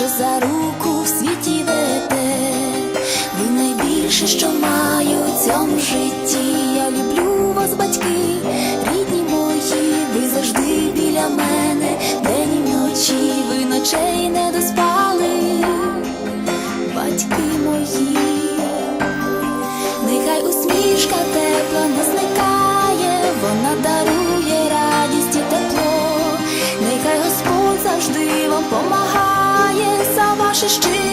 що за руку в світі веде, ви найбільше, що маю в цьому житті. Я люблю вас, батьки, рідні мої, ви завжди біля мене, день і ночі ви ночей не доспали, батьки мої, нехай усмішка тепла не зникає, вона дарує радість і тепло, нехай Господь завжди вам помагає. батьківське добро.